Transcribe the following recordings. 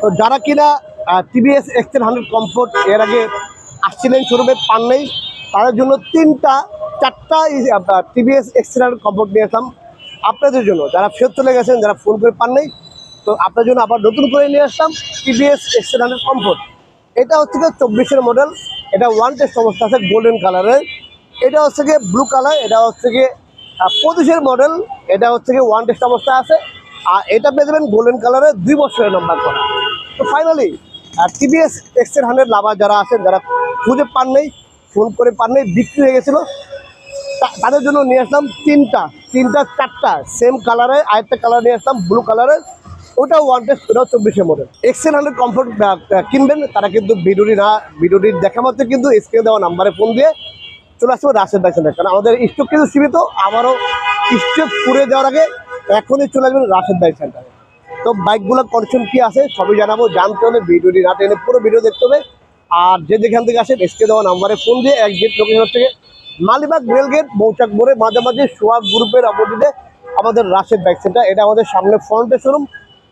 তো যারা কিনা টিভিএস এক্সেল হান্ড্রেড কমফোর্ট এর আগে আসছিলেন শোরুমে পান নেই তাদের জন্য তিনটা, চারটা টিভিএস এক্সেল হান্ড্রেড কমফোর্ট নিয়ে আসলাম। আপনাদের জন্য, যারা ফেরত চলে গেছেন, যারা ফোন করে পান নেই তো আপনার জন্য আবার নতুন করে নিয়ে আসলাম টিভিএস এক্সেল হান্ড্রেড কমফোর্ট এটা হচ্ছে চব্বিশের মডেল এটা ওয়ান টেস্ট অবস্থা আছে গোল্ডেন কালারের এটা হচ্ছে গিয়ে ব্লু কালার এটা হচ্ছে গিয়ে পঁচিশের মডেল এটা হচ্ছে গিয়ে ওয়ান টেস্ট অবস্থা আছে। আর এটা পেয়ে যাবেন গোল্ডেন কালারের দুই বছরের নাম্বার করা। তো ফাইনালি আর টিভিএস এক্সেল হান্ড্রেড লাভার যারা আছেন, যারা খুঁজে পান নেই, ফোন করে পান নেই, বিক্রি হয়ে গেছিল তাদের জন্য নিয়ে আসলাম তিনটা তিনটা, চারটা সেম কালারে আরেকটা কালার নিয়ে আসলাম ব্লু কালারের ওটা ওয়ান টেস্ট ওটাও চব্বিশের মডেল। এক্সেল হান্ড্রেড কমফোর্ট কিনবেন, তারা কিন্তু ভিডিওটি না ভিডিওটির দেখা মাত্র কিন্তু স্ক্রিনে দেওয়া নাম্বারে ফোন দিয়ে চলে আসবে রাশেদ বাইক সেন্টার কারণ আমাদের স্টক কিন্তু সীমিত, আমারও স্টক পুড়ে যাওয়ার আগে এখনই চলে আসবেন রাশেদ বাইক সেন্টারে তো বাইকগুলোর কন্ডিশন কি আছে সবই জানাব, জানতে হলে ভিডিওটি না টেনে পুরো ভিডিও দেখতে হবে। আর যে যেখান থেকে আসেন, এসকে দেওয়া নাম্বারে ফোন দিয়ে এক গেট লোকেশন থেকে মালিবাগ রেল গেট মৌচাক মোড়ে, মাঝামাঝি সোয়াগ গ্রুপের অপোজিটে আমাদের রাশেদ বাইক সেন্টার এটা আমাদের সামনে ফ্রন্টে শোরুম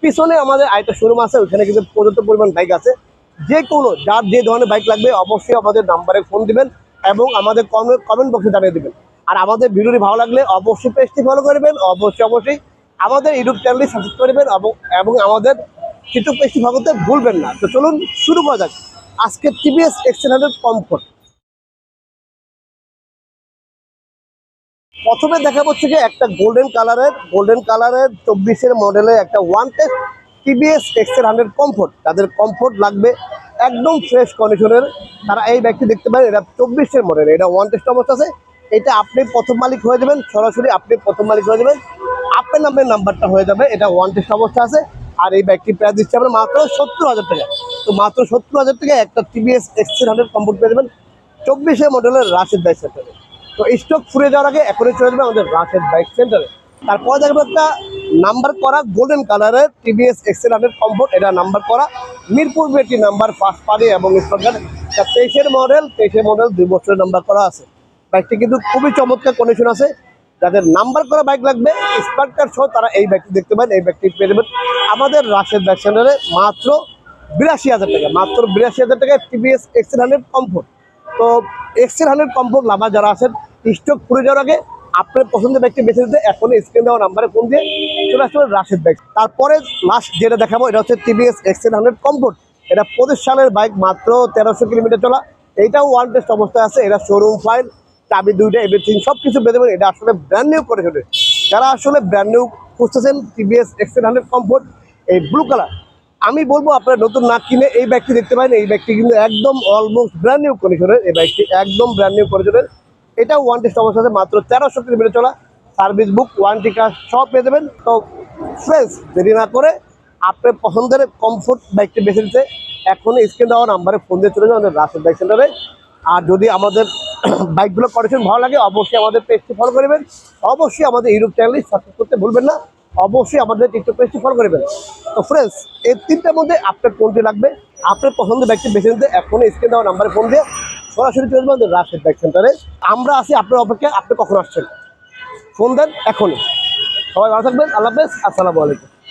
পিছনে আমাদের আরেকটা শোরুম আছে, ওইখানে কিন্তু পর্যাপ্ত পরিমাণ বাইক আছে। যে কোনো যার যে ধরনের বাইক লাগবে, অবশ্যই আমাদের নাম্বারে ফোন দিবেন এবং আমাদের কমেন্ট বক্সে জানিয়ে দেবেন। আর আমাদের ভিডিওটি ভালো লাগলে অবশ্যই পেজটি ফলো করবেন অবশ্যই অবশ্যই আমাদের ইউটিউব চ্যানেলটি সাবস্ক্রাইব করবেন এবং এবং আমাদের ইউটিউব পেজটি করতে ভুলবেন না। তো চলুন শুরু করা যাক। আজকে টিভিএস এক্সেল হান্ড্রেড কমফোর্ট প্রথমে দেখা হচ্ছে যে একটা গোল্ডেন কালারের গোল্ডেন কালারের চব্বিশের মডেলের একটা one test TVS XL hundred comfort তাদের কমফোর্ট লাগবে একদম ফ্রেশ কন্ডিশনের তারা এই ব্যাগটি দেখতে পারেন, এটা চব্বিশের মডেল এটা ওয়ান টেস্ট অবস্থা আছে। এটা আপনি প্রথম মালিক হয়ে যাবেন, সরাসরি আপনি প্রথম মালিক হয়ে যাবেন। আপনার নামের নাম্বারটা হয়ে যাবে, এটা ওয়ান টেস্ট অবস্থা আছে। আর এই ব্যাগটি প্রায় দিচ্ছে আপনার মাত্র সত্তর হাজার টাকা। তো মাত্র সত্তর হাজার টাকা একটা টিভিএস এক্সেল হান্ড্রেড কম্পোর্ট পেয়ে যাবেন চব্বিশে মডেলের রাশেদ বাইক সেন্টারে তো স্টক ফুরে যাওয়ার আগে এখনই চলে যাবে আমাদের রাশেদ বাইক সেন্টারে তারপরে দেখব একটা নাম্বার করা গোল্ডেন কালারের টিভিএস এক্সেল হান্ড্রেড কমফোর্ট এটা নাম্বার করা। মিরপুর বেটি নাম্বার ফার্স্ট পারে এবং স্পটগার্ড তেইশের মডেল তেইশের মডেল দুই বছরের নাম্বার করা আছে। বাইকটি কিন্তু খুবই চমৎকার কন্ডিশন আছে। যাদের নাম্বার করা বাইক লাগবে স্মার্ট সহ তারা এই বাইকটি দেখতে পারেন, এই বাইকটি পেয়ে যাবেন। আমাদের রাশেদ বাইক সেন্টারে মাত্র বিরাশি হাজার টাকা, মাত্র বিরাশি হাজার টাকায় টিভিএস এক্সেল হান্ড্রেড কমফোর্ট তো এক্সেল হান্ড্রেড কমফোর্ট লাভা যারা আছেন স্টক পুরে যাওয়ার আগে আপনার পছন্দের ব্যাগটি বেছে দিতে এখনই স্ক্রিন দেওয়া নাম্বারে ফোন দিয়ে চলে আসতে হবে রাশেদ ব্যাগ তারপরে লাস্ট যেটা দেখাবো, এটা হচ্ছে টিভিএস এক্সেল হান্ড্রেড কমফোর্ট এটা পঁচিশ সালের বাইক মাত্র তেরোশো কিলোমিটার চলা। এইটাও ওয়ান টেস্ট অবস্থায় আছে, এটা শোরুম ফাইল চাবি, দুইটা এভরিথিং সব কিছু বেঁধে দেবেন এটা আসলে ব্র্যান্ড নিউ করে ফেলবে যারা আসলে ব্র্যান্ড নিউ খুঁজতেছেন টিভিএস এক্সেল হান্ড্রেড কমফোর্ট এই ব্লু কালার আমি বলব, আপনারা নতুন না কিনে এই ব্যাগটি দেখতে পারেন। এই ব্যাগটি কিন্তু একদম অলমোস্ট ব্র্যান্ড নিউ কন্ডিশনের এই ব্যাগটি একদম ব্র্যান্ড নিউ কন্ডিশনের এটা ওয়ান টেস্ট অবস্থাতে মাত্র তেরোশো কিলোমিটার চলা। সার্ভিস বুক ওয়ারেন্টি কার্ড সব পেয়ে দেবেন তো ফ্রেন্ডস দেরি না করে আপনার পছন্দের কমফোর্ট বাইকটি বেছে নিতে। এখনই স্ক্রিন দেওয়া নাম্বারে ফোন দিয়ে চলে আমাদের রাশেদ বাইক সেন্টারে আর যদি আমাদের বাইকগুলো কন্ডিশন ভালো লাগে, অবশ্যই আমাদের পেজটি ফলো করবেন অবশ্যই আমাদের ইউটিউব চ্যানেলটি সাবস্ক্রাইব করতে ভুলবেন না। অবশ্যই আমাদের টিকটক পেজটি ফলো করবেন তো ফ্রেন্ডস এই তিনটার মধ্যে আপনার কোনটি লাগবে? আপনার পছন্দের বাইকটি বেছে নিতে এখনই স্ক্রিন দেওয়া নাম্বারে ফোন দিয়ে সরাসরি চলে যাবেন আমাদের রাশেদ বাইক সেন্টারে আমরা আছি আপনার অপেক্ষায়, আপনি কখন আসছেন? ফোন দেন এখনই। সবাই ভালো থাকবেন, আল্লাহ হাফেজ, আসসালামু আলাইকুম।